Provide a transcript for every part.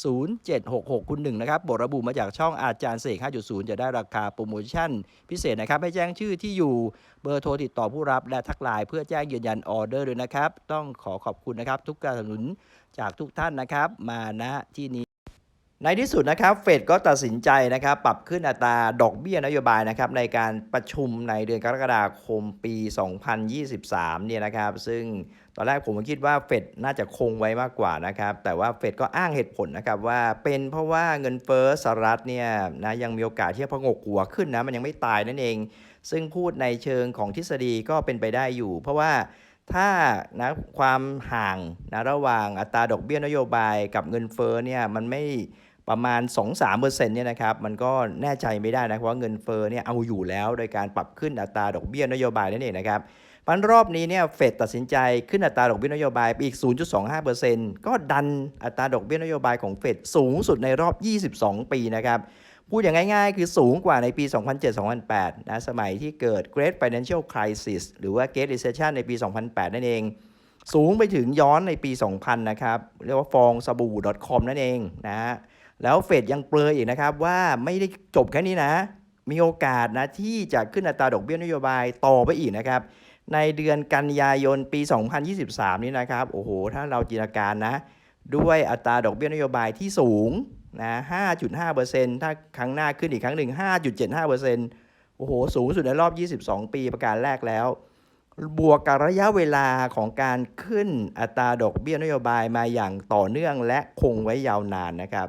0766คุณหนึ่งนะครับบทระบุมาจากช่องอาจารย์เสก 5.0 จะได้ราคาโปรโมชั่น พิเศษนะครับ ให้แจ้งชื่อที่อยู่เบอร์โทรติดต่อผู้รับและทักไลน์เพื่อแจ้งยืนยันออเดอร์ด้วยนะครับ ต้องขอขอบคุณนะครับ ทุกการสนับสนุนจากทุกท่านนะครับ มาณที่นี้ ในที่สุดนะครับเฟดก็ตัดสินใจนะครับปรับขึ้นอัตราดอกเบี้ยนโยบายนะครับในการประชุมในเดือนกรกฎาคมปี 2023 เนี่ยนะครับซึ่งตอนแรกผมคิดว่าเฟดน่าจะคงไว้มากกว่านะครับแต่ว่าเฟดก็อ้างเหตุผลนะครับว่าเป็นเพราะว่าเงินเฟ้อสหรัฐเนี่ยนะยังมีโอกาสที่จะพงกหัวขึ้นนะมันยังไม่ตายนั่นเอง ซึ่งพูดในเชิงของทฤษฎีก็เป็นไปได้อยู่ เพราะว่าถ้านะความห่างนะระหว่างอัตราดอกเบี้ยนโยบายกับเงินเฟ้อเนี่ยมันไม่ ประมาณ 2-3%เนี่ยนะครับมันก็แน่ใจไม่ได้นะเพราะว่าเงินเฟ้อเนี่ยเอาอยู่แล้วโดยการปรับขึ้นอัตราดอกเบี้ยนโยบายนั่นเองนะครับปันรอบนี้เนี่ยเฟดตัดสินใจขึ้นอัตราดอกเบี้ยนโยบายไปอีก 0.25%ก็ดันอัตราดอกเบี้ยนโยบายของเฟดสูงสุดในรอบ 22 ปีนะครับพูดอย่างง่ายๆ คือสูงกว่าในปี 2007-2008 นะสมัยที่เกิด Great Financial Crisis หรือว่า Great Recession ในปี 2008 นั่นเอง สูงไปถึงย้อนในปี 2000 นะครับ เรียกว่าฟองสบู่ .com นั่นเองนะฮะ แล้วเฟดยังเปลยอีกนะครับว่าไม่ได้จบแค่นี้นะ มีโอกาสนะที่จะขึ้นอัตราดอกเบี้ยนโยบายต่อไปอีกนะครับ ในเดือนกันยายนปี 2023 นี้นะครับ โอ้โห ถ้าเราจินตนาการนะ ด้วยอัตราดอกเบี้ยนโยบายที่สูงนะ 5.5%ถ้าครั้งหน้าขึ้นอีกครั้งหนึ่ง 5.75%โอ้โห สูงสุดในรอบ 22 ปีประการแรกแล้ว บวกกับระยะเวลาของการขึ้นอัตราดอกเบี้ยนโยบายมาอย่างต่อเนื่องและคงไว้ยาวนานนะครับ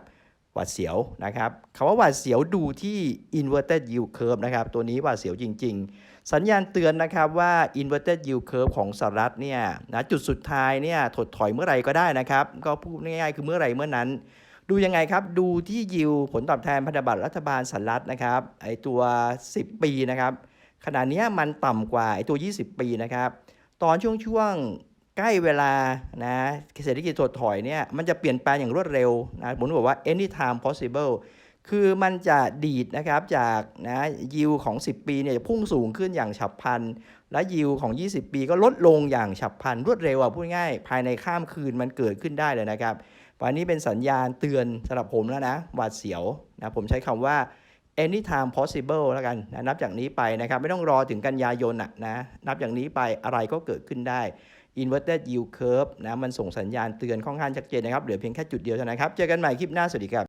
หวาดเสียวนะครับคำว่าหวาดเสียวดูที่ inverted yield curve นะครับตัวนี้หวาดเสียวจริง ๆ สัญญาณเตือนนะครับว่า inverted yield curve ของสหรัฐเนี่ยนะจุดสุดท้ายเนี่ยถดถอยเมื่อไหร่ก็ได้นะครับ ก็พูดง่ายๆคือเมื่อไหร่เมื่อนั้น ดูยังไงครับดูที่ยิวผลตอบแทนพันธบัตรรัฐบาลสหรัฐนะครับไอตัว 10 ปีนะครับขณะนี้มันต่ำกว่าไอตัว 20 ปีนะครับตอนช่วงช่วง ใกล้เวลานะเศรษฐกิจถดถอยเนี่ยมันจะเปลี่ยนแปลงอย่างรวดเร็วนะผมบอกว่า anytime possible คือมันจะดีดนะครับจากนะยิวของ 10 ปีเนี่ยพุ่งสูงขึ้นอย่างฉับพลัน และยิวของ 20 ปีก็ลดลงอย่างฉับพลันรวดเร็วอะพูดง่ายภายในข้ามคืนมันเกิดขึ้นได้เลยนะครับวันนี้เป็นสัญญาณเตือนสำหรับผมแล้วนะหวาดเสียวนะผมใช้คำว่า anytime possible แล้วกันนะนับจากนี้ไปนะครับ ไม่ต้องรอถึงกันยายนนะนะนับจากนี้ไปอะไรก็เกิดขึ้นได้ inverted yield curve นะมันส่งสัญญาณเตือนค่อนข้างชัดเจนนะครับเหลือเพียงแค่จุดเดียวเท่านั้นครับ เจอกันใหม่คลิปหน้า สวัสดีครับ